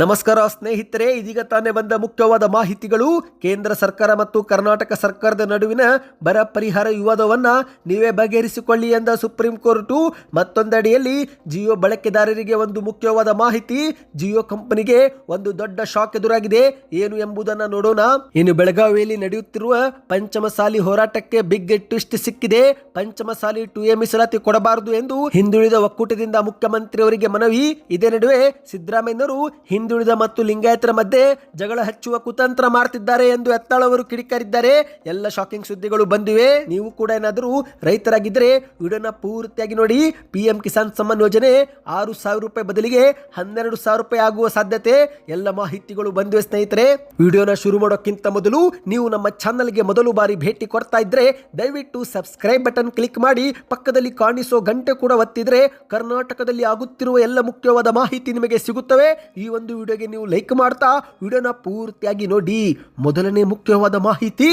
ನಮಸ್ಕಾರ ಸ್ನೇಹಿತರೆ, ಇದೀಗ ತಾನೇ ಬಂದ ಮುಖ್ಯವಾದ ಮಾಹಿತಿಗಳು. ಕೇಂದ್ರ ಸರ್ಕಾರ ಮತ್ತು ಕರ್ನಾಟಕ ಸರ್ಕಾರದ ನಡುವಿನ ಬರ ಪರಿಹಾರ ವಿವಾದವನ್ನ ನೀವೇ ಬಗೆಹರಿಸಿಕೊಳ್ಳಿ ಎಂದ ಸುಪ್ರೀಂ ಕೋರ್ಟು. ಮತ್ತೊಂದಡಿಯಲ್ಲಿ ಜಿಯೋ ಬಳಕೆದಾರರಿಗೆ ಒಂದು ಮುಖ್ಯವಾದ ಮಾಹಿತಿ, ಜಿಯೋ ಕಂಪನಿಗೆ ಒಂದು ದೊಡ್ಡ ಶಾಕ್ ಎದುರಾಗಿದೆ. ಏನು ಎಂಬುದನ್ನು ನೋಡೋಣ. ಇನ್ನು ಬೆಳಗಾವಿಯಲ್ಲಿ ನಡೆಯುತ್ತಿರುವ ಪಂಚಮಸಾಲಿ ಹೋರಾಟಕ್ಕೆ ಬಿಗ್ ಟ್ವಿಸ್ಟ್ ಸಿಕ್ಕಿದೆ. ಪಂಚಮಸಾಲಿ ಟು ಎ ಮೀಸಲಾತಿ ಕೊಡಬಾರದು ಎಂದು ಹಿಂದುಳಿದ ಒಕ್ಕೂಟದಿಂದ ಮುಖ್ಯಮಂತ್ರಿಯವರಿಗೆ ಮನವಿ. ಇದೇ ನಡುವೆ ಸಿದ್ದರಾಮಯ್ಯನವರು ಹಿಂದುಳಿದ ಮತ್ತು ಲಿಂಗಾಯತರ ಮಧ್ಯೆ ಜಗಳ ಹಚ್ಚುವ ಕುತಂತ್ರ ಮಾಡ್ತಿದ್ದಾರೆ ಎಂದು ಎತ್ತಾಳವರು ಕಿಡಿಕಾರಿದ್ದಾರೆ. ಎಲ್ಲ ಶಾಕಿಂಗ್ ಸುದ್ದಿಗಳು ಬಂದಿವೆ. ನೀವು ಕೂಡ ಏನಾದರೂ ರೈತರಾಗಿದ್ದರೆ ವಿಡಿಯೋನ ಪೂರ್ತಿಯಾಗಿ ನೋಡಿ. ಪಿಎಂ ಕಿಸಾನ್ ಸಮ್ಮಾನ್ ಯೋಜನೆ ಆರು ಸಾವಿರ ರೂಪಾಯಿ ಬದಲಿಗೆ ಹನ್ನೆರಡು ಸಾವಿರ ರೂಪಾಯಿ ಆಗುವ ಸಾಧ್ಯತೆ. ಎಲ್ಲ ಮಾಹಿತಿಗಳು ಬಂದಿವೆ ಸ್ನೇಹಿತರೆ. ವಿಡಿಯೋನ ಶುರು ಮಾಡೋಕ್ಕಿಂತ ಮೊದಲು ನೀವು ನಮ್ಮ ಚಾನಲ್ಗೆ ಮೊದಲು ಬಾರಿ ಭೇಟಿ ಕೊಡ್ತಾ ಇದ್ರೆ ದಯವಿಟ್ಟು ಸಬ್ಸ್ಕ್ರೈಬ್ ಬಟನ್ ಕ್ಲಿಕ್ ಮಾಡಿ. ಪಕ್ಕದಲ್ಲಿ ಕಾಣಿಸೋ ಗಂಟೆ ಕೂಡ ಒತ್ತಿದ್ರೆ ಕರ್ನಾಟಕದಲ್ಲಿ ಆಗುತ್ತಿರುವ ಎಲ್ಲ ಮುಖ್ಯವಾದ ಮಾಹಿತಿ ನಿಮಗೆ ಸಿಗುತ್ತವೆ. ಈ ಒಂದು ವಿಡಿಯೋಗೆ ನೀವು ಲೈಕ್ ಮಾಡ್ತಾ ವಿಡಿಯೋನ ಪೂರ್ತಿಯಾಗಿ ನೋಡಿ. ಮೊದಲನೇ ಮುಖ್ಯವಾದ ಮಾಹಿತಿ.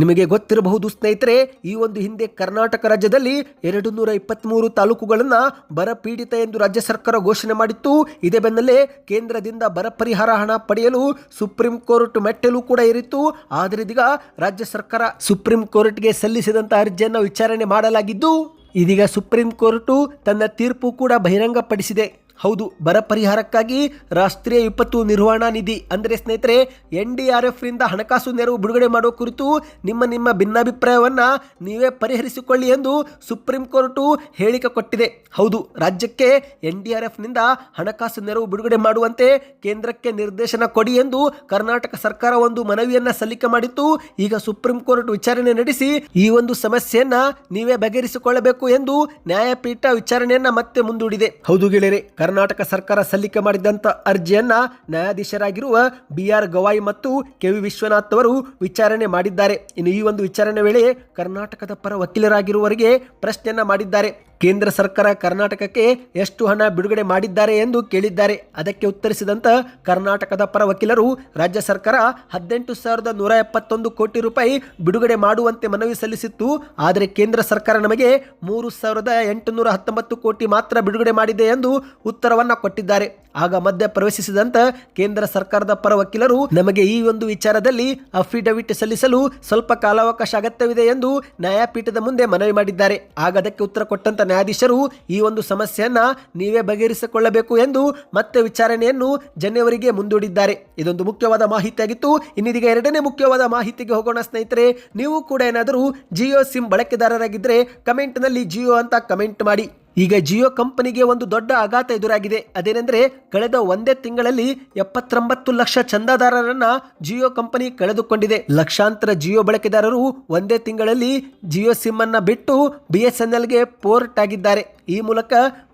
ನಿಮಗೆ ಗೊತ್ತಿರಬಹುದು ಸ್ನೇಹಿತರೆ, ಈ ಒಂದು ಹಿಂದೆ ಕರ್ನಾಟಕ ರಾಜ್ಯದಲ್ಲಿ ಎರಡು ನೂರ ಇಪ್ಪತ್ತ್ಮೂರು ತಾಲೂಕುಗಳನ್ನು ಬರ ಪೀಡಿತ ಎಂದು ರಾಜ್ಯ ಸರ್ಕಾರ ಘೋಷಣೆ ಮಾಡಿತ್ತು. ಇದೇ ಬೆನ್ನಲ್ಲೇ ಕೇಂದ್ರದಿಂದ ಬರ ಪರಿಹಾರ ಹಣ ಪಡೆಯಲು ಸುಪ್ರೀಂ ಕೋರ್ಟ್ ಮೆಟ್ಟಲು ಕೂಡ ಇರಿತ್ತು ಆದರೆ ಇದೀಗ ರಾಜ್ಯ ಸರ್ಕಾರ ಸುಪ್ರೀಂ ಕೋರ್ಟ್ಗೆ ಸಲ್ಲಿಸಿದಂಥ ಅರ್ಜಿಯನ್ನು ವಿಚಾರಣೆ ಮಾಡಲಾಗಿದ್ದು, ಇದೀಗ ಸುಪ್ರೀಂ ಕೋರ್ಟು ತನ್ನ ತೀರ್ಪು ಕೂಡ ಬಹಿರಂಗಪಡಿಸಿದೆ. ಹೌದು, ಬರ ಪರಿಹಾರಕ್ಕಾಗಿ ರಾಷ್ಟ್ರೀಯ ವಿಪತ್ತು ನಿರ್ವಹಣಾ ನಿಧಿ ಅಂದರೆ ಸ್ನೇಹಿತರೆ, ಎನ್ ಡಿ ಆರ್ ಎಫ್ನಿಂದ ಹಣಕಾಸು ನೆರವು ಬಿಡುಗಡೆ ಮಾಡುವ ಕುರಿತು ನಿಮ್ಮ ನಿಮ್ಮ ಭಿನ್ನಾಭಿಪ್ರಾಯವನ್ನು ನೀವೇ ಪರಿಹರಿಸಿಕೊಳ್ಳಿ ಎಂದು ಸುಪ್ರೀಂ ಕೋರ್ಟು ಹೇಳಿಕೆ ಕೊಟ್ಟಿದೆ. ಹೌದು, ರಾಜ್ಯಕ್ಕೆ ಎನ್ ಡಿ ಆರ್ ಎಫ್ನಿಂದ ಹಣಕಾಸು ನೆರವು ಬಿಡುಗಡೆ ಮಾಡುವಂತೆ ಕೇಂದ್ರಕ್ಕೆ ನಿರ್ದೇಶನ ಕೊಡಿ ಎಂದು ಕರ್ನಾಟಕ ಸರ್ಕಾರ ಒಂದು ಮನವಿಯನ್ನು ಸಲ್ಲಿಕೆ ಮಾಡಿತ್ತು. ಈಗ ಸುಪ್ರೀಂ ಕೋರ್ಟ್ ವಿಚಾರಣೆ ನಡೆಸಿ ಈ ಒಂದು ಸಮಸ್ಯೆಯನ್ನ ನೀವೇ ಬಗೆಹರಿಸಿಕೊಳ್ಳಬೇಕು ಎಂದು ನ್ಯಾಯಪೀಠ ವಿಚಾರಣೆಯನ್ನ ಮತ್ತೆ ಮುಂದೂಡಿದೆ. ಹೌದು ಗೆಳೆಯರೆ ಕರ್ನಾಟಕ ಸರ್ಕಾರ ಸಲ್ಲಿಕೆ ಮಾಡಿದಂತ ಅರ್ಜಿಯನ್ನ ನ್ಯಾಯಾಧೀಶರಾಗಿರುವ ಬಿ ಆರ್ ಗವಾಯಿ ಮತ್ತು ಕೆ. ವಿ. ವಿಶ್ವನಾಥ್ ಅವರು ವಿಚಾರಣೆ ಮಾಡಿದ್ದಾರೆ. ಇನ್ನು ಈ ಒಂದು ವಿಚಾರಣೆ ವೇಳೆ ಕರ್ನಾಟಕದ ಪರ ವಕೀಲರಾಗಿರುವವರಿಗೆ ಪ್ರಶ್ನೆಯನ್ನ ಮಾಡಿದ್ದಾರೆ. ಕೇಂದ್ರ ಸರ್ಕಾರ ಕರ್ನಾಟಕಕ್ಕೆ ಎಷ್ಟು ಹಣ ಬಿಡುಗಡೆ ಮಾಡಿದ್ದಾರೆ ಎಂದು ಕೇಳಿದ್ದಾರೆ. ಅದಕ್ಕೆ ಉತ್ತರಿಸಿದಂತ ಕರ್ನಾಟಕದ ಪರ ವಕೀಲರು, ರಾಜ್ಯ ಸರ್ಕಾರ ಹದಿನೆಂಟು ಸಾವಿರದ ನೂರ ಎಪ್ಪತ್ತೊಂದು ಕೋಟಿ ರೂಪಾಯಿ ಬಿಡುಗಡೆ ಮಾಡುವಂತೆ ಮನವಿ ಸಲ್ಲಿಸಿತ್ತು. ಆದರೆ ಕೇಂದ್ರ ಸರ್ಕಾರ ನಮಗೆ ಮೂರು ಸಾವಿರದ ಎಂಟುನೂರ ಹತ್ತೊಂಬತ್ತು ಕೋಟಿ ಮಾತ್ರ ಬಿಡುಗಡೆ ಮಾಡಿದೆ ಎಂದು ಉತ್ತರವನ್ನು ಕೊಟ್ಟಿದ್ದಾರೆ. ಆಗ ಮಧ್ಯ ಪ್ರವೇಶಿಸಿದಂತ ಕೇಂದ್ರ ಸರ್ಕಾರದ ಪರ ವಕೀಲರು ನಮಗೆ ಈ ಒಂದು ವಿಚಾರದಲ್ಲಿ ಅಫಿಡವಿಟ್ ಸಲ್ಲಿಸಲು ಸ್ವಲ್ಪ ಕಾಲಾವಕಾಶ ಅಗತ್ಯವಿದೆ ಎಂದು ನ್ಯಾಯಪೀಠದ ಮುಂದೆ ಮನವಿ ಮಾಡಿದ್ದಾರೆ. ಆಗ ಅದಕ್ಕೆ ಉತ್ತರ ಕೊಟ್ಟಂತ ನ್ಯಾಯಾಧೀಶರು ಈ ಒಂದು ಸಮಸ್ಯೆಯನ್ನ ನೀವೇ ಬಗೆಹರಿಸಿಕೊಳ್ಳಬೇಕು ಎಂದು ಮತ್ತೆ ವಿಚಾರಣೆಯನ್ನು ಜನವರಿಗೆ ಮುಂದೂಡಿದ್ದಾರೆ. ಇದೊಂದು ಮುಖ್ಯವಾದ ಮಾಹಿತಿಯಾಗಿತ್ತು. ಇನ್ನಿದೀಗ ಎರಡನೇ ಮುಖ್ಯವಾದ ಮಾಹಿತಿಗೆ ಹೋಗೋಣ ಸ್ನೇಹಿತರೆ, ನೀವು ಕೂಡ ಏನಾದರೂ ಜಿಯೋ ಸಿಮ್ ಬಳಕೆದಾರರಾಗಿದ್ದರೆ ಕಮೆಂಟ್ನಲ್ಲಿ ಜಿಯೋ ಅಂತ ಕಮೆಂಟ್ ಮಾಡಿ. ಈಗ ಜಿಯೋ ಕಂಪನಿಗೆ ಒಂದು ದೊಡ್ಡ ಆಘಾತ ಎದುರಾಗಿದೆ. ಅದೇನೆಂದರೆ ಕಳೆದ ಒಂದೇ ತಿಂಗಳಲ್ಲಿ ಎಪ್ಪತ್ತೊಂಬತ್ತು ಲಕ್ಷ ಚಂದಾದಾರರನ್ನ ಜಿಯೋ ಕಂಪನಿ ಕಳೆದುಕೊಂಡಿದೆ. ಲಕ್ಷಾಂತರ ಜಿಯೋ ಬಳಕೆದಾರರು ಒಂದೇ ತಿಂಗಳಲ್ಲಿ ಜಿಯೋ ಸಿಮ್ ಅನ್ನ ಬಿಟ್ಟು ಬಿ ಎಸ್ ಎನ್ ಎಲ್ಗೆ ಪೋರ್ಟ್ ಆಗಿದ್ದಾರೆ. ಈ ಮೂಲಕ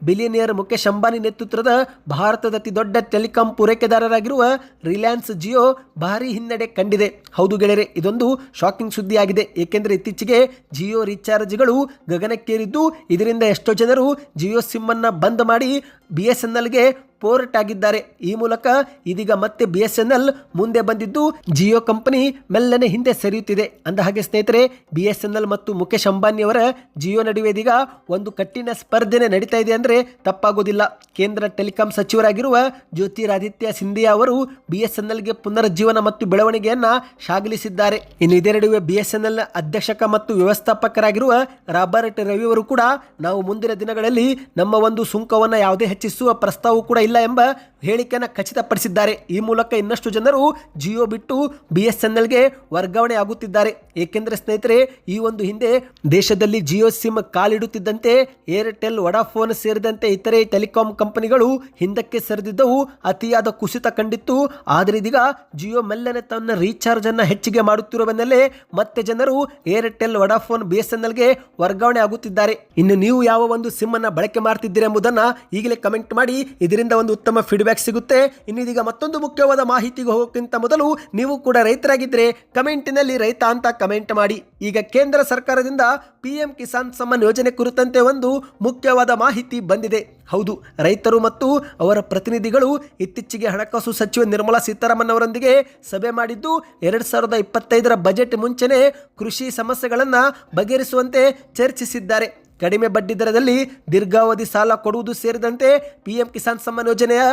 ಬಿಲಿಯನಿಯರ್ ಮುಖೇಶ್ ಅಂಬಾನಿ ನೇತೃತ್ವದ ಭಾರತದ ಅತಿ ದೊಡ್ಡ ಟೆಲಿಕಾಂ ಪೂರೈಕೆದಾರರಾಗಿರುವ ರಿಲಯನ್ಸ್ ಜಿಯೋ ಭಾರಿ ಹಿನ್ನಡೆ ಕಂಡಿದೆ. ಹೌದು ಗೆಳೆಯರೆ, ಇದೊಂದು ಶಾಕಿಂಗ್ ಸುದ್ದಿಯಾಗಿದೆ. ಏಕೆಂದರೆ ಇತ್ತೀಚೆಗೆ ಜಿಯೋ ರೀಚಾರ್ಜ್ಗಳು ಗಗನಕ್ಕೇರಿದ್ದು, ಇದರಿಂದ ಎಷ್ಟೋ ಜನರು ಜಿಯೋ ಸಿಮ್ ಅನ್ನ ಬಂದ್ ಮಾಡಿ ಬಿ ಎಸ್ ಎನ್ ಎಲ್ಗೆ ಪೋರ್ಟ್ ಆಗಿದ್ದಾರೆ ಈ ಮೂಲಕ ಇದೀಗ ಮತ್ತೆ ಬಿ ಎನ್ ಎಲ್ ಮುಂದೆ ಬಂದಿದ್ದು ಜಿಯೋ ಕಂಪನಿ ಮೆಲ್ಲನೆ ಹಿಂದೆ ಸರಿಯುತ್ತಿದೆ. ಅಂದ ಹಾಗೆ ಸ್ನೇಹಿತರೆ ಬಿ ಎಸ್ ಎನ್ ಎಲ್ ಮತ್ತು ಮುಖೇಶ್ ಅಂಬಾನಿಯವರ ಜಿಯೋ ನಡುವೆ ಇದೀಗ ಒಂದು ಕಠಿಣ ಸ್ಪರ್ಧೆನೆ ನಡೀತಾ ಇದೆ ಅಂದರೆ ತಪ್ಪಾಗೋದಿಲ್ಲ. ಕೇಂದ್ರ ಟೆಲಿಕಾಂ ಸಚಿವರಾಗಿರುವ ಜ್ಯೋತಿರಾದಿತ್ಯ ಸಿಂಧಿಯಾ ಅವರು ಬಿ ಎಸ್ ಎನ್ ಎಲ್ಗೆ ಪುನರುಜ್ಜೀವನ ಮತ್ತು ಬೆಳವಣಿಗೆಯನ್ನ ಶಾಗಲಿಸಿದ್ದಾರೆ. ಇನ್ನು ಇದೇ ನಡುವೆ ಬಿ ಎಸ್ ಎನ್ ಎಲ್ ಅಧ್ಯಕ್ಷಕ ಮತ್ತು ವ್ಯವಸ್ಥಾಪಕರಾಗಿರುವ ರಾಬರ್ಟ್ ರವಿ ಅವರು ಕೂಡ ನಾವು ಮುಂದಿನ ದಿನಗಳಲ್ಲಿ ನಮ್ಮ ಒಂದು ಸುಂಕವನ್ನು ಯಾವುದೇ ಹೆಚ್ಚಿಸುವ ಪ್ರಸ್ತಾವ ಕೂಡ ಇಲ್ಲ. ಎಂಬ ಹೇಳಿಕೆಯನ್ನು ಖಚಿತಪಡಿಸಿದ್ದಾರೆ. ಈ ಮೂಲಕ ಇನ್ನಷ್ಟು ಜನರು ಜಿಯೋ ಬಿಟ್ಟು ಬಿ ಎಸ್ ಎನ್ ಎಲ್ಗೆ ವರ್ಗಾವಣೆ ಆಗುತ್ತಿದ್ದಾರೆ. ಏಕೆಂದರೆ ಸ್ನೇಹಿತರೆ, ಈ ಒಂದು ಹಿಂದೆ ದೇಶದಲ್ಲಿ ಜಿಯೋ ಸಿಮ್ ಕಾಲಿಡುತ್ತಿದ್ದಂತೆ ಏರ್ಟೆಲ್, ವಡಾಫೋನ್ ಸೇರಿದಂತೆ ಇತರೆ ಟೆಲಿಕಾಂ ಕಂಪನಿಗಳು ಹಿಂದಕ್ಕೆ ಸರಿದಿದ್ದವು. ಅತಿಯಾದ ಕುಸಿತ ಕಂಡಿತ್ತು. ಆದರೆ ಇದೀಗ ಜಿಯೋ ಮೆಲ್ಲನೆ ತನ್ನ ರೀಚಾರ್ಜ್ ಅನ್ನು ಹೆಚ್ಚಿಗೆ ಮಾಡುತ್ತಿರುವ ಬೆನ್ನಲ್ಲೇ ಮತ್ತೆ ಜನರು Airtel, Vodafone, B S N ಎಲ್ಗೆ ವರ್ಗಾವಣೆ ಆಗುತ್ತಿದ್ದಾರೆ. ಇನ್ನು ನೀವು ಯಾವ ಒಂದು ಸಿಮ್ ಅನ್ನ ಬಳಕೆ ಮಾಡ್ತಿದ್ದೀರಿ ಎಂಬುದನ್ನ ಈಗಲೇ ಕಮೆಂಟ್ ಮಾಡಿ. ಇದರಿಂದ ಒಂದು ಉತ್ತಮ ಫೀಡ್ಬ್ಯಾಕ್ ಸಿಗುತ್ತೆ. ಇನ್ನಿದೀಗ ಮತ್ತೊಂದು ಮುಖ್ಯವಾದ ಮಾಹಿತಿಗೆ ಹೋಗೋಕ್ಕಿಂತ ಮೊದಲು ನೀವು ಕೂಡ ರೈತರಾಗಿದ್ದರೆ ಕಮೆಂಟಿನಲ್ಲಿ ರೈತ ಅಂತ ಕಮೆಂಟ್ ಮಾಡಿ. ಈಗ ಕೇಂದ್ರ ಸರ್ಕಾರದಿಂದ ಪಿ ಎಂ ಕಿಸಾನ್ ಸಮ್ಮಾನ್ ಯೋಜನೆ ಕುರಿತಂತೆ ಒಂದು ಮುಖ್ಯವಾದ ಮಾಹಿತಿ ಬಂದಿದೆ. ಹೌದು, ರೈತರು ಮತ್ತು ಅವರ ಪ್ರತಿನಿಧಿಗಳು ಇತ್ತೀಚೆಗೆ ಹಣಕಾಸು ಸಚಿವೆ ನಿರ್ಮಲಾ ಸೀತಾರಾಮನ್ ಅವರೊಂದಿಗೆ ಸಭೆ ಮಾಡಿದ್ದು, ಎರಡು ಸಾವಿರದ ಇಪ್ಪತ್ತೈದರ ಬಜೆಟ್ ಮುಂಚೆನೆ ಕೃಷಿ ಸಮಸ್ಯೆಗಳನ್ನು ಬಗೆಹರಿಸುವಂತೆ ಚರ್ಚಿಸಿದ್ದಾರೆ. ಕಡಿಮೆ ಬಡ್ಡಿ ದರದಲ್ಲಿ ದೀರ್ಘಾವಧಿ ಸಾಲ ಕೊಡುವುದು ಸೇರಿದಂತೆ ಪಿಎಂ ಕಿಸಾನ್ ಸಮ್ಮಾನ್ ಯೋಜನೆಯ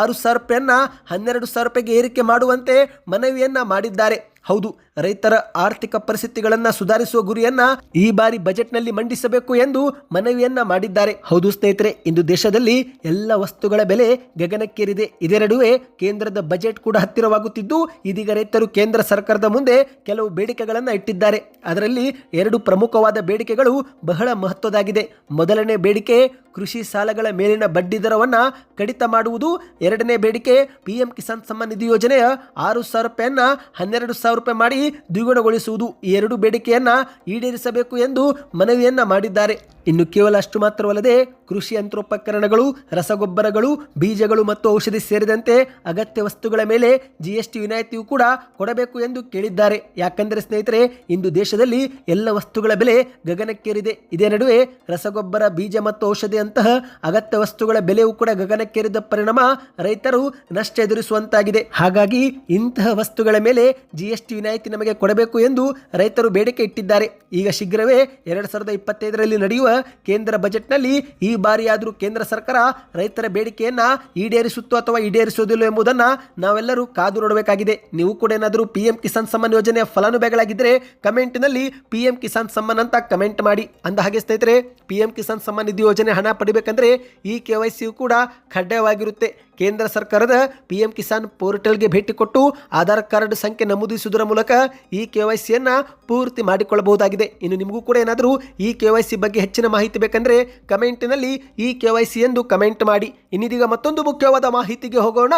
ಆರು ಸಾವಿರ ರೂಪಾಯಿಯನ್ನ ಹನ್ನೆರಡು ಸಾವಿರ ರೂಪಾಯಿಗೆ ಏರಿಕೆ ಮಾಡುವಂತೆ ಮನವಿಯನ್ನ ಮಾಡಿದ್ದಾರೆ. ಹೌದು ರೈತರ ಆರ್ಥಿಕ ಪರಿಸ್ಥಿತಿಗಳನ್ನು ಸುಧಾರಿಸುವ ಗುರಿಯನ್ನ ಈ ಬಾರಿ ಬಜೆಟ್ನಲ್ಲಿ ಮಂಡಿಸಬೇಕು ಎಂದು ಮನವಿಯನ್ನ ಮಾಡಿದ್ದಾರೆ. ಹೌದು ಸ್ನೇಹಿತರೆ, ಇಂದು ದೇಶದಲ್ಲಿ ಎಲ್ಲ ವಸ್ತುಗಳ ಬೆಲೆ ಗಗನಕ್ಕೇರಿದೆ. ಇದೇ ನಡುವೆ ಕೇಂದ್ರದ ಬಜೆಟ್ ಕೂಡ ಹತ್ತಿರವಾಗುತ್ತಿದ್ದು, ಇದೀಗ ರೈತರು ಕೇಂದ್ರ ಸರ್ಕಾರದ ಮುಂದೆ ಕೆಲವು ಬೇಡಿಕೆಗಳನ್ನು ಇಟ್ಟಿದ್ದಾರೆ. ಅದರಲ್ಲಿ ಎರಡು ಪ್ರಮುಖವಾದ ಬೇಡಿಕೆಗಳು ಬಹಳ ಮಹತ್ವದಾಗಿದೆ. ಮೊದಲನೇ ಬೇಡಿಕೆ, ಕೃಷಿ ಸಾಲಗಳ ಮೇಲಿನ ಬಡ್ಡಿ ದರವನ್ನು ಕಡಿತ ಮಾಡುವುದು. ಎರಡನೇ ಬೇಡಿಕೆ, ಪಿಎಂ ಕಿಸಾನ್ ಸಮ್ಮಾನ್ ನಿಧಿ ಯೋಜನೆಯ ಆರು ಸಾವಿರ ರೂಪಾಯಿಯನ್ನ ಹನ್ನೆರಡು ಸಾವಿರ ರೂಪಾಯಿ ಮಾಡಿ ದ್ವಿಗುಣಗೊಳಿಸುವುದು ಎರಡು ಬೇಡಿಕೆಯನ್ನ ಈಡೇರಿಸಬೇಕು ಎಂದು ಮನವಿಯನ್ನ ಮಾಡಿದ್ದಾರೆ. ಇನ್ನು ಕೇವಲ ಅಷ್ಟು ಮಾತ್ರವಲ್ಲದೆ ಕೃಷಿ ಯಂತ್ರೋಪಕರಣಗಳು, ರಸಗೊಬ್ಬರಗಳು, ಬೀಜಗಳು ಮತ್ತು ಔಷಧಿ ಸೇರಿದಂತೆ ಅಗತ್ಯ ವಸ್ತುಗಳ ಮೇಲೆ ಜಿಎಸ್ಟಿ ವಿನಾಯಿತಿಯು ಕೂಡ ಕೊಡಬೇಕು ಎಂದು ಕೇಳಿದ್ದಾರೆ. ಯಾಕಂದರೆ ಸ್ನೇಹಿತರೆ, ಇಂದು ದೇಶದಲ್ಲಿ ಎಲ್ಲ ವಸ್ತುಗಳ ಬೆಲೆ ಗಗನಕ್ಕೇರಿದೆ. ಇದೇ ನಡುವೆ ರಸಗೊಬ್ಬರ, ಬೀಜ ಮತ್ತು ಔಷಧಿಯಂತಹ ಅಗತ್ಯ ವಸ್ತುಗಳ ಬೆಲೆಯೂ ಕೂಡ ಗಗನಕ್ಕೇರಿದ ಪರಿಣಾಮ ರೈತರು ನಷ್ಟ ಎದುರಿಸುವಂತಾಗಿದೆ. ಹಾಗಾಗಿ ಇಂತಹ ವಸ್ತುಗಳ ಮೇಲೆ ಜಿಎಸ್ಟಿ ವಿನಾಯಿತಿ ನಮಗೆ ಕೊಡಬೇಕು ಎಂದು ರೈತರು ಬೇಡಿಕೆ ಇಟ್ಟಿದ್ದಾರೆ. ಈಗ ಶೀಘ್ರವೇ ಎರಡು ಸಾವಿರದ ಇಪ್ಪತ್ತೈದರಲ್ಲಿ ನಡೆಯುವ ಕೇಂದ್ರ ಬಜೆಟ್ನಲ್ಲಿ ಈ ಬಾರಿಯಾದರೂ ಕೇಂದ್ರ ಸರ್ಕಾರ ರೈತರ ಬೇಡಿಕೆಯನ್ನ ಈಡೇರಿಸುತ್ತೋ ಅಥವಾ ಈಡೇರಿಸುವುದಿಲ್ಲ ಎಂಬುದನ್ನ ನಾವೆಲ್ಲರೂ ಕಾದು ನೋಡಬೇಕಾಗಿದೆ. ನೀವು ಕೂಡ ಏನಾದರೂ ಪಿ ಎಂ ಕಿಸಾನ್ ಸಮ್ಮಾನ್ ಯೋಜನೆಯ ಫಲಾನುಭವಿಗಳಾಗಿದ್ದರೆ ಕಮೆಂಟ್ನಲ್ಲಿ ಪಿ ಎಂ ಕಿಸಾನ್ ಸಮ್ಮಾನ್ ಅಂತ ಕಮೆಂಟ್ ಮಾಡಿ. ಅಂದ ಹಾಗೆ ಸ್ನೇಹಿತರೆ ಪಿ ಎಂ ಕಿಸಾನ್ ಸಮ್ಮಾನ್ ನಿಧಿ ಯೋಜನೆ ಹಣ ಪಡಿಬೇಕಂದ್ರೆ ಈ ಕೆ ವೈ ಸಿಯು ಕೂಡ ಕಡ್ಡಾಯವಾಗಿರುತ್ತೆ ಕೇಂದ್ರ ಸರ್ಕಾರದ ಪಿ ಎಂ ಕಿಸಾನ್ ಪೋರ್ಟಲ್ಗೆ ಭೇಟಿ ಕೊಟ್ಟು ಆಧಾರ್ ಕಾರ್ಡ್ ಸಂಖ್ಯೆ ನಮೂದಿಸುವುದರ ಮೂಲಕ ಈ ಕೆ ವೈ ಸಿಯನ್ನು ಪೂರ್ತಿ ಮಾಡಿಕೊಳ್ಳಬಹುದಾಗಿದೆ. ಇನ್ನು ನಿಮಗೂ ಕೂಡ ಏನಾದರೂ ಈ ಕೆ ವೈ ಸಿ ಬಗ್ಗೆ ಹೆಚ್ಚಿನ ಮಾಹಿತಿ ಬೇಕಂದರೆ ಕಮೆಂಟಿನಲ್ಲಿ ಈ ಕೆ ವೈ ಸಿ ಎಂದು ಕಮೆಂಟ್ ಮಾಡಿ. ಇನ್ನಿದೀಗ ಮತ್ತೊಂದು ಮುಖ್ಯವಾದ ಮಾಹಿತಿಗೆ ಹೋಗೋಣ.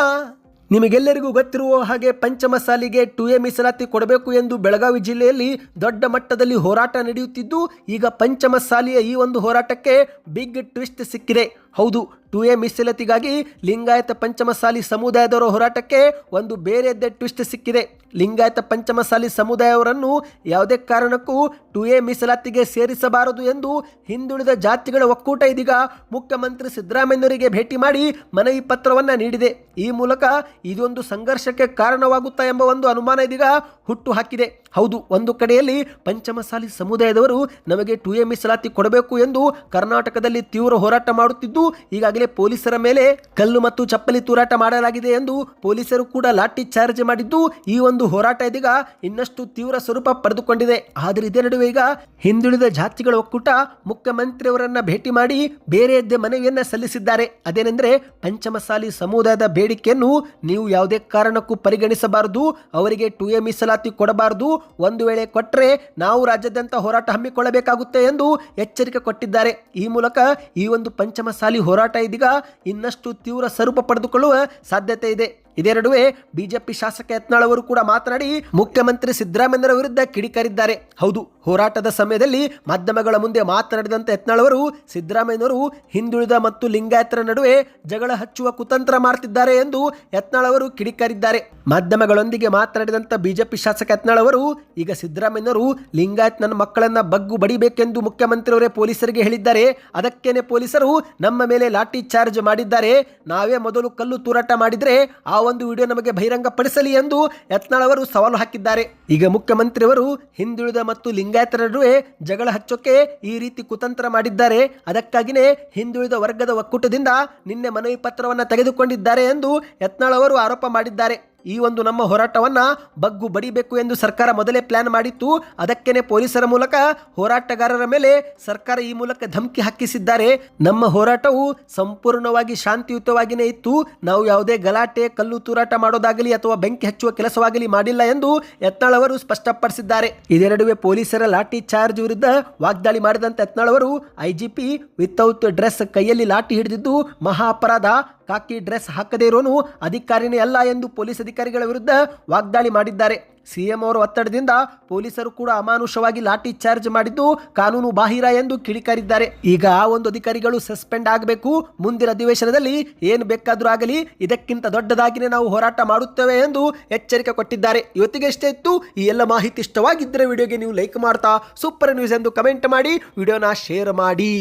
ನಿಮಗೆಲ್ಲರಿಗೂ ಗೊತ್ತಿರುವ ಹಾಗೆ ಪಂಚಮಸಾಲಿಗೆ ಟು ಎ ಮೀಸಲಾತಿ ಕೊಡಬೇಕು ಎಂದು ಬೆಳಗಾವಿ ಜಿಲ್ಲೆಯಲ್ಲಿ ದೊಡ್ಡ ಮಟ್ಟದಲ್ಲಿ ಹೋರಾಟ ನಡೆಯುತ್ತಿದ್ದು, ಈಗ ಪಂಚಮಸಾಲಿಯ ಈ ಒಂದು ಹೋರಾಟಕ್ಕೆ ಬಿಗ್ ಟ್ವಿಸ್ಟ್ ಸಿಕ್ಕಿದೆ. ಹೌದು ಟು ಎ ಮೀಸಲಾತಿಗಾಗಿ ಲಿಂಗಾಯತ ಪಂಚಮಸಾಲಿ ಸಮುದಾಯದವರ ಹೋರಾಟಕ್ಕೆ ಒಂದು ಬೇರೆದ್ದೇ ಟ್ವಿಸ್ಟ್ ಸಿಕ್ಕಿದೆ. ಲಿಂಗಾಯತ ಪಂಚಮಸಾಲಿ ಸಮುದಾಯವರನ್ನು ಯಾವುದೇ ಕಾರಣಕ್ಕೂ ಟು ಎ ಮೀಸಲಾತಿಗೆ ಸೇರಿಸಬಾರದು ಎಂದು ಹಿಂದುಳಿದ ಜಾತಿಗಳ ಒಕ್ಕೂಟ ಇದೀಗ ಮುಖ್ಯಮಂತ್ರಿ ಸಿದ್ದರಾಮಯ್ಯನವರಿಗೆ ಭೇಟಿ ಮಾಡಿ ಮನವಿ ಪತ್ರವನ್ನು ನೀಡಿದೆ. ಈ ಮೂಲಕ ಇದೊಂದು ಸಂಘರ್ಷಕ್ಕೆ ಕಾರಣವಾಗುತ್ತಾ ಎಂಬ ಒಂದು ಅನುಮಾನ ಇದೀಗ ಹುಟ್ಟು ಹಾಕಿದೆ. ಹೌದು, ಒಂದು ಕಡೆಯಲ್ಲಿ ಪಂಚಮಸಾಲಿ ಸಮುದಾಯದವರು ನಮಗೆ ಟು ಎ ಮೀಸಲಾತಿ ಕೊಡಬೇಕು ಎಂದು ಕರ್ನಾಟಕದಲ್ಲಿ ತೀವ್ರ ಹೋರಾಟ ಮಾಡುತ್ತಿದ್ದು ಈಗಾಗಲೇ ಪೊಲೀಸರ ಮೇಲೆ ಕಲ್ಲು ಮತ್ತು ಚಪ್ಪಲಿ ತೂರಾಟ ಮಾಡಲಾಗಿದೆ ಎಂದು ಪೊಲೀಸರು ಕೂಡ ಲಾಠಿ ಚಾರ್ಜ್ ಮಾಡಿದ್ದು ಈ ಒಂದು ಹೋರಾಟ ಇದೀಗ ಇನ್ನಷ್ಟು ತೀವ್ರ ಸ್ವರೂಪ ಪಡೆದುಕೊಂಡಿದೆ. ಆದರೆ ಇದೇ ನಡುವೆ ಈಗ ಹಿಂದುಳಿದ ಜಾತಿಗಳ ಒಕ್ಕೂಟ ಮುಖ್ಯಮಂತ್ರಿಯವರನ್ನ ಭೇಟಿ ಮಾಡಿ ಬೇರೆಯದ್ದೇ ಮನವಿಯನ್ನ ಸಲ್ಲಿಸಿದ್ದಾರೆ. ಅದೇನೆಂದ್ರೆ ಪಂಚಮಸಾಲಿ ಸಮುದಾಯದ ಬೇಡಿಕೆಯನ್ನು ನೀವು ಯಾವುದೇ ಕಾರಣಕ್ಕೂ ಪರಿಗಣಿಸಬಾರದು, ಅವರಿಗೆ ಟು ಎ ಮೀಸಲಾತಿ ಕೊಡಬಾರದು, ಒಂದು ವೇಳೆ ಕೊಟ್ಟರೆ ನಾವು ರಾಜ್ಯಾದ್ಯಂತ ಹೋರಾಟ ಹಮ್ಮಿಕೊಳ್ಳಬೇಕಾಗುತ್ತೆ ಎಂದು ಎಚ್ಚರಿಕೆ ಕೊಟ್ಟಿದ್ದಾರೆ. ಈ ಮೂಲಕ ಈ ಒಂದು ಪಂಚಮಸಾಲಿ ಹೋರಾಟ ಇದೀಗ ಇನ್ನಷ್ಟು ತೀವ್ರ ಸ್ವರೂಪ ಪಡೆದುಕೊಳ್ಳುವ ಸಾಧ್ಯತೆ ಇದೆ. ಇದೇ ನಡುವೆ ಬಿಜೆಪಿ ಶಾಸಕ ಯತ್ನಾಳ್ ಅವರು ಕೂಡ ಮಾತನಾಡಿ ಮುಖ್ಯಮಂತ್ರಿ ಸಿದ್ದರಾಮಯ್ಯರ ವಿರುದ್ಧ ಕಿಡಿಕಾರಿದ್ದಾರೆ. ಹೌದು, ಹೋರಾಟದ ಸಮಯದಲ್ಲಿ ಮಾಧ್ಯಮಗಳ ಮುಂದೆ ಮಾತನಾಡಿದಂತ ಯತ್ನಾಳ್ ಅವರು ಸಿದ್ದರಾಮಯ್ಯನವರು ಹಿಂದುಳಿದ ಮತ್ತು ಲಿಂಗಾಯತರ ನಡುವೆ ಜಗಳ ಹಚ್ಚುವ ಕುತಂತ್ರ ಮಾಡ್ತಿದ್ದಾರೆ ಎಂದು ಯತ್ನಾಳ್ ಅವರು ಕಿಡಿಕಾರಿದ್ದಾರೆ. ಮಾಧ್ಯಮಗಳೊಂದಿಗೆ ಮಾತನಾಡಿದಂತ ಬಿಜೆಪಿ ಶಾಸಕ ಯತ್ನಾಳ್ ಅವರು, ಈಗ ಸಿದ್ದರಾಮಯ್ಯನವರು ಲಿಂಗಾಯತ್ ಮಕ್ಕಳನ್ನ ಬಗ್ಗು ಬಡಿಬೇಕೆಂದು ಮುಖ್ಯಮಂತ್ರಿಯವರೇ ಪೊಲೀಸರಿಗೆ ಹೇಳಿದ್ದಾರೆ. ಅದಕ್ಕೇನೆ ಪೊಲೀಸರು ನಮ್ಮ ಮೇಲೆ ಲಾಠಿ ಚಾರ್ಜ್ ಮಾಡಿದ್ದಾರೆ. ನಾವೇ ಮೊದಲು ಕಲ್ಲು ತೂರಾಟ ಮಾಡಿದ್ರೆ ಆ ಒಂದು ವಿಡಿಯೋ ನಮಗೆ ಬಹಿರಂಗಪಡಿಸಲಿ ಎಂದು ಯತ್ನಾಳ್ ಅವರು ಸವಾಲು ಹಾಕಿದ್ದಾರೆ. ಈಗ ಮುಖ್ಯಮಂತ್ರಿಯವರು ಹಿಂದುಳಿದ ಮತ್ತು ಲಿಂಗಾಯತರ ನಡುವೆ ಜಗಳ ಹಚ್ಚೋಕೆ ಈ ರೀತಿ ಕುತಂತ್ರ ಮಾಡಿದ್ದಾರೆ. ಅದಕ್ಕಾಗಿಯೇ ಹಿಂದುಳಿದ ವರ್ಗದ ಒಕ್ಕೂಟದಿಂದ ನಿನ್ನೆ ಮನವಿ ಪತ್ರವನ್ನು ತೆಗೆದುಕೊಂಡಿದ್ದಾರೆ ಎಂದು ಯತ್ನಾಳ್ ಅವರು ಆರೋಪ ಮಾಡಿದ್ದಾರೆ. ಈ ಒಂದು ನಮ್ಮ ಹೋರಾಟವನ್ನು ಬಗ್ಗು ಬಡಿಬೇಕು ಎಂದು ಸರ್ಕಾರ ಮೊದಲೇ ಪ್ಲಾನ್ ಮಾಡಿತ್ತು. ಅದಕ್ಕೇನೆ ಪೊಲೀಸರ ಮೂಲಕ ಹೋರಾಟಗಾರರ ಮೇಲೆ ಸರ್ಕಾರ ಈ ಮೂಲಕ ಧಮಕಿ ಹಾಕಿಸಿದ್ದಾರೆ. ನಮ್ಮ ಹೋರಾಟವು ಸಂಪೂರ್ಣವಾಗಿ ಶಾಂತಿಯುತವಾಗಿಯೇ ಇತ್ತು. ನಾವು ಯಾವುದೇ ಗಲಾಟೆ, ಕಲ್ಲು ತೂರಾಟ ಮಾಡೋದಾಗಲಿ ಅಥವಾ ಬೆಂಕಿ ಹಚ್ಚುವ ಕೆಲಸವಾಗಲಿ ಮಾಡಿಲ್ಲ ಎಂದು ಯತ್ನಾಳ್ ಅವರು ಸ್ಪಷ್ಟಪಡಿಸಿದ್ದಾರೆ. ಇದೇ ನಡುವೆ ಪೊಲೀಸರ ಲಾಠಿ ಚಾರ್ಜ್ ವಿರುದ್ಧ ವಾಗ್ದಾಳಿ ಮಾಡಿದಂತೆ ಯತ್ನಾಳ್ ಅವರು ಐಜಿಪಿ ವಿತೌಟ್ ಡ್ರೆಸ್ ಕೈಯಲ್ಲಿ ಲಾಠಿ ಹಿಡಿದಿದ್ದು ಮಹಾ ಅಪರಾಧ ಕಾಕಿ ಡ್ರೆಸ್ ಹಾಕದೇ ಇರೋನು ಅಧಿಕಾರಿನೇ ಅಲ್ಲ ಎಂದು ಪೊಲೀಸ್ ಅಧಿಕಾರಿಗಳ ವಿರುದ್ಧ ವಾಗ್ದಾಳಿ ಮಾಡಿದ್ದಾರೆ. ಸಿಎಂ ಅವರ ಒತ್ತಡದಿಂದ ಪೊಲೀಸರು ಕೂಡ ಅಮಾನುಷವಾಗಿ ಲಾಠಿ ಚಾರ್ಜ್ ಮಾಡಿದ್ದು ಕಾನೂನು ಬಾಹಿರ ಎಂದು ಕಿಡಿಕಾರಿದ್ದಾರೆ. ಈಗ ಆ ಒಂದು ಅಧಿಕಾರಿಗಳು ಸಸ್ಪೆಂಡ್ ಆಗಬೇಕು. ಮುಂದಿನ ಅಧಿವೇಶನದಲ್ಲಿ ಏನು ಬೇಕಾದರೂ ಆಗಲಿ, ಇದಕ್ಕಿಂತ ದೊಡ್ಡದಾಗಿನೇ ನಾವು ಹೋರಾಟ ಮಾಡುತ್ತೇವೆ ಎಂದು ಎಚ್ಚರಿಕೆ ಕೊಟ್ಟಿದ್ದಾರೆ. ಇವತ್ತಿಗೆ ಇಷ್ಟೇ ಇತ್ತು. ಈ ಎಲ್ಲ ಮಾಹಿತಿ ಇಷ್ಟವಾಗಿದ್ದರೆ ವಿಡಿಯೋಗೆ ನೀವು ಲೈಕ್ ಮಾಡ್ತಾ, ಸೂಪರ್ ನ್ಯೂಸ್ ಎಂದು ಕಮೆಂಟ್ ಮಾಡಿ, ವಿಡಿಯೋನ ಶೇರ್ ಮಾಡಿ.